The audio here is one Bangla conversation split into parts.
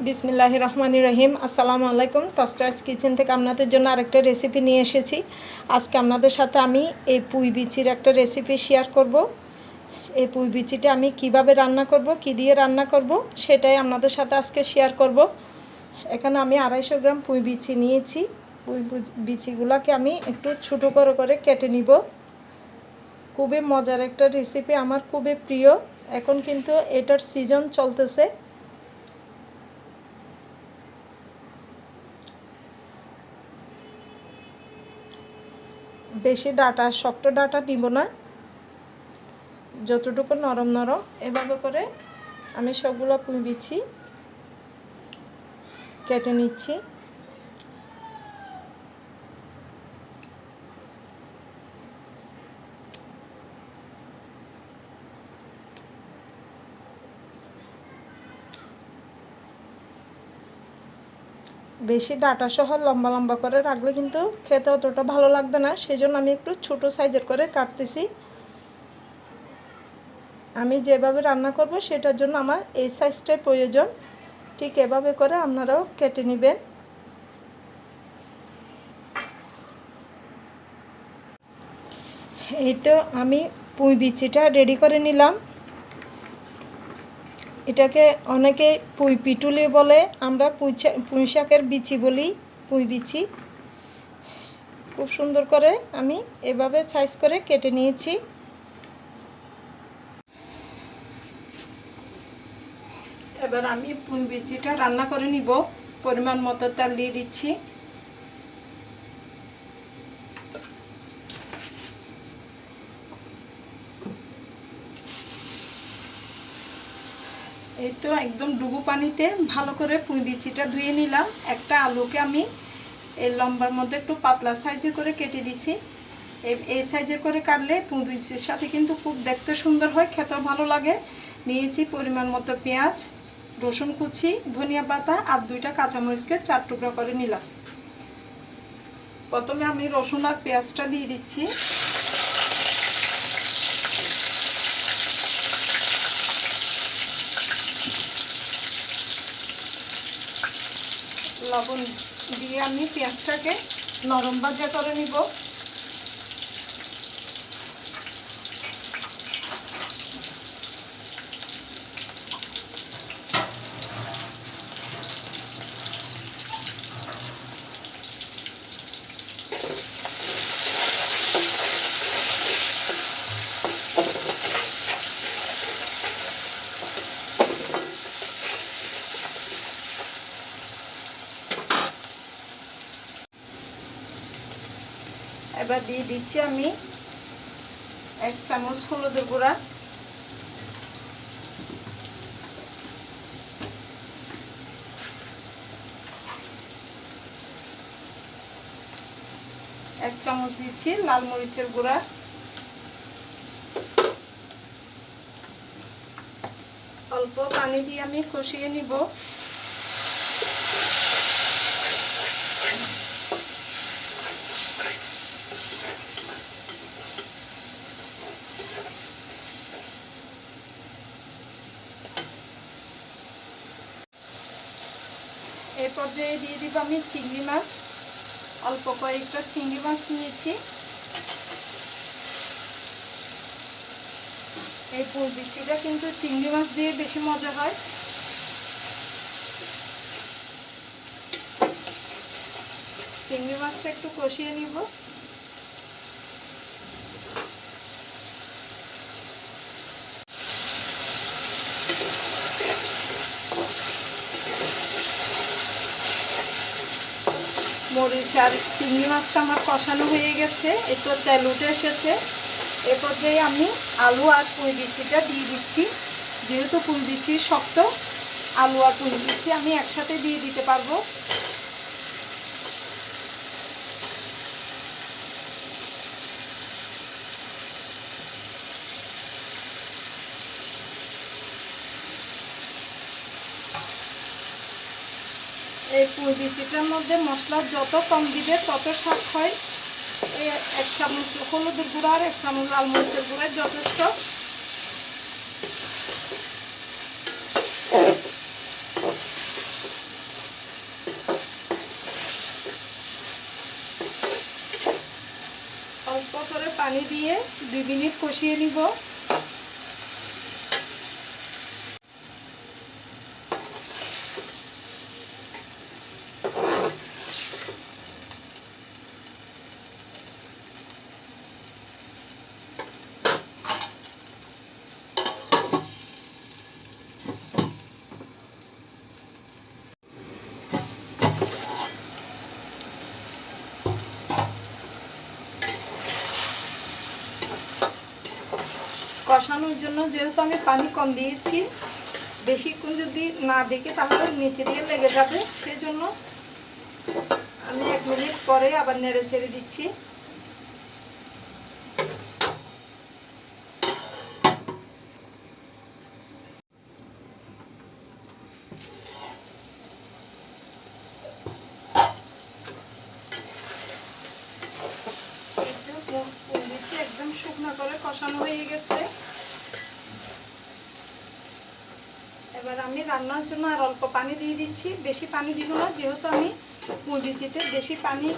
বিসমিল্লাহ রহমানি রহিম। আসসালামু আলাইকুম। তস্করাজ কিচেন থেকে আপনাদের জন্য আরেকটা রেসিপি নিয়ে এসেছি। আজকে আপনাদের সাথে আমি এই পুঁই বিচির একটা রেসিপি শেয়ার করব। এই পুঁই বিচিটা আমি কীভাবে রান্না করব, কি দিয়ে রান্না করব, সেটাই আপনাদের সাথে আজকে শেয়ার করব। এখানে আমি আড়াইশো গ্রাম পুঁই বিচি নিয়েছি। পুঁই বুচ- বিচিগুলোকে আমি একটু ছোটো করে করে কেটে নিব। খুবই মজার একটা রেসিপি আমার খুবই প্রিয়। এখন কিন্তু এটার সিজন চলতেছে। বেশি ডাটা, শক্ত ডাটা নিব না। যতটুকু নরম নরম, এভাবে করে আমি সবগুলো পুঁই কেটে নিচ্ছি। বেশি ডাটা সহ লম্বা লম্বা করে রাখলে কিন্তু খেতে অতটা ভালো লাগবে না। সেই জন্য আমি একটু ছোট সাইজের করে কাটতেছি। আমি যেভাবে রান্না করব সেটার জন্য আমার এই সাইজটাই প্রয়োজন। ঠিক এভাবে করে আপনারাও কেটে নেবেন। এই তো আমি পুঁই বিচিটা রেডি করে নিলাম। এটাকে অনেকে পুঁই পিটুলি বলে, আমরা পুঁই শাকের বিচি বলি, পুঁই বিচি। খুব সুন্দর করে আমি এভাবে সাইজ করে কেটে নিয়েছি। এবার আমি পুঁই বিচিটা রান্না করে নিব। পরিমাণ মতো তেল দিয়ে দিচ্ছি। এই তো একদম ডুবু পানিতে ভালো করে পুঁই বিচিটা ধুয়ে নিলাম। একটা আলুকে আমি এই লম্বার মধ্যে একটু পাতলা সাইজে করে কেটে দিছি। এই- সাইজে করে কাটলে পুঁই বিচির সাথে কিন্তু খুব দেখতে সুন্দর হয়, খেতেও ভালো লাগে। নিয়েছি পরিমাণ মতো পেঁয়াজ, রসুন কুচি, ধনিয়া পাতা আর দুইটা কাঁচামরিচকে চার টুকরা করে নিলাম। প্রথমে আমি রসুন আর পেঁয়াজটা দিয়ে দিচ্ছি। লবণ দিয়ে আমি পেঁয়াজটাকে নরম ভাজা করে নিব। এবার দিয়ে দিচ্ছি আমি। এক চামচ হলুদের গুঁড়া। এক চামচ দিচ্ছি লাল মরিচের গুঁড়া। অল্প পানি দিয়ে আমি কষিয়ে নিব। এই পর্যায়ে দিয়ে দিব আমি চিংড়ি মাছ। অল্প কয়েকটা চিংড়ি মাছ নিয়েছি। এই পুরবিচিটা কিন্তু চিংড়ি মাছ দিয়ে বেশি মজা হয়। চিংড়ি মাছটা একটু কষিয়ে নিব। মরিচ আর চিংড়ি মাছটা আমার কষানো হয়ে গেছে। একটু তেল উঠে এসেছে। এ পর্যায়ে আমি আলু আর পুঁই বিচিটা দিয়ে দিচ্ছি, যেহেতু পুঁই বিচি শক্ত, আলু আর পুঁই বিচি আমি একসাথে দিয়ে দিতে পারব। এই পুর বিচিটার মধ্যে মশলা যত কম দিবে, তত স্বাদ হয়। এই এক চামচ হলুদের গুঁড়া আর এক চামচ লাল মরিচের গুঁড়ায় যথেষ্ট। অল্প করে পানি দিয়ে দুই মিনিট কষিয়ে নিব। কষানোর জন্য যেহেতু আমি পানি কম দিয়েছি বেশিক্ষণ যদি না দেখি তাহলে নিচে দিয়ে লেগে যাবে। সেজন্য আমি এক মিনিট পরে আবার নেড়ে ছেড়ে দিচ্ছি, একদম শুকনো করে কষানো হয়ে গেছে। এবার আমি রান্নার জন্য আর অল্প পানি দিয়ে দিচ্ছি। বেশি পানি দিব না, যেহেতু আমি মুরগিচিতে বেশি পানি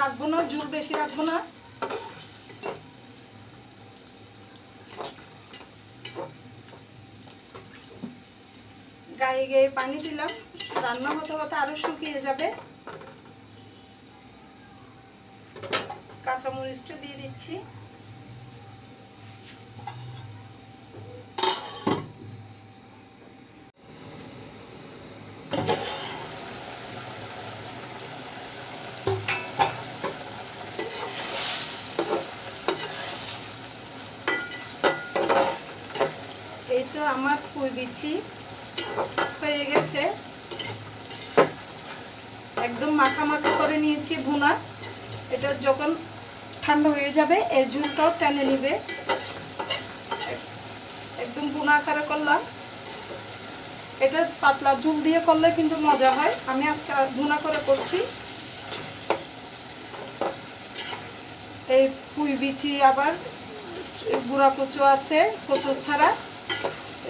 রাখব না, জুল বেশি রাখব না। গায়ে গায়ে পানি দিলাম, রান্না হতে হতে আরও শুকিয়ে যাবে। কাঁচামরিচটা দিয়ে দিচ্ছি এই তো আমার ফুল বিচি হয়ে গেছে। একদম মাখা মাখা করে নিয়েছি ভুনা। এটা যখন ঠান্ডা হয়ে যাবে, এই ঝুলটাও টেনে নিবে। একদম ভুনা আকারে করলাম। এটা পাতলা ঝুল দিয়ে করলে কিন্তু মজা হয়। আমি আজকে ভুনা করে করছি। এই পুঁই বিচি আবার গুঁড়া কচু আছে, কচু ছাড়া।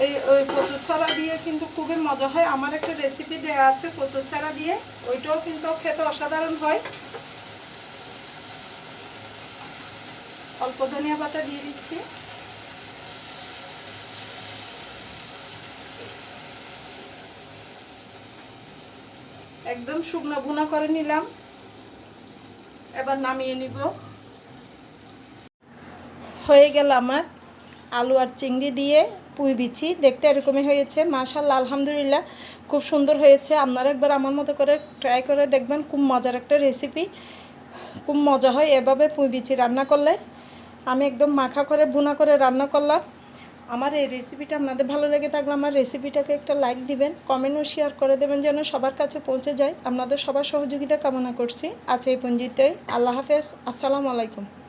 এই, ওই কচু ছাড়া দিয়ে কিন্তু খুবই মজা হয়। আমার একটা রেসিপি দেওয়া আছে কচু ছাড়া দিয়ে। ওইটাও কিন্তু খেতে অসাধারণ হয়। অল্প ধনিয়া পাতা দিয়ে দিচ্ছি। একদম শুকনো ভুনা করে নিলাম। এবার নামিয়ে নিব। হয়ে গেল আমার আলু আর চিংড়ি দিয়ে। পুঁই বিছি দেখতে এরকমই হয়েছে। মাশাল্লাহ আলহামদুলিল্লাহ, খুব সুন্দর হয়েছে। আপনারা একবার আমার মতো করে ট্রাই করে দেখবেন। খুব মজার একটা রেসিপি খুব মজা হয় এভাবে পুঁই বিচি রান্না করলে। আমি একদম মাখা করে বুনা করে রান্না করলাম। আমার এই রেসিপিটা আপনাদের ভালো লেগে থাকলে আমার রেসিপিটাকে একটা লাইক দিবেন। কমেন্টও শেয়ার করে দেবেন যেন সবার কাছে পৌঁছে যায়। আপনাদের সবার সহযোগিতা কামনা করছি। আজ এই পঞ্জিতে আল্লাহ হাফেজ। আসসালামু আলাইকুম।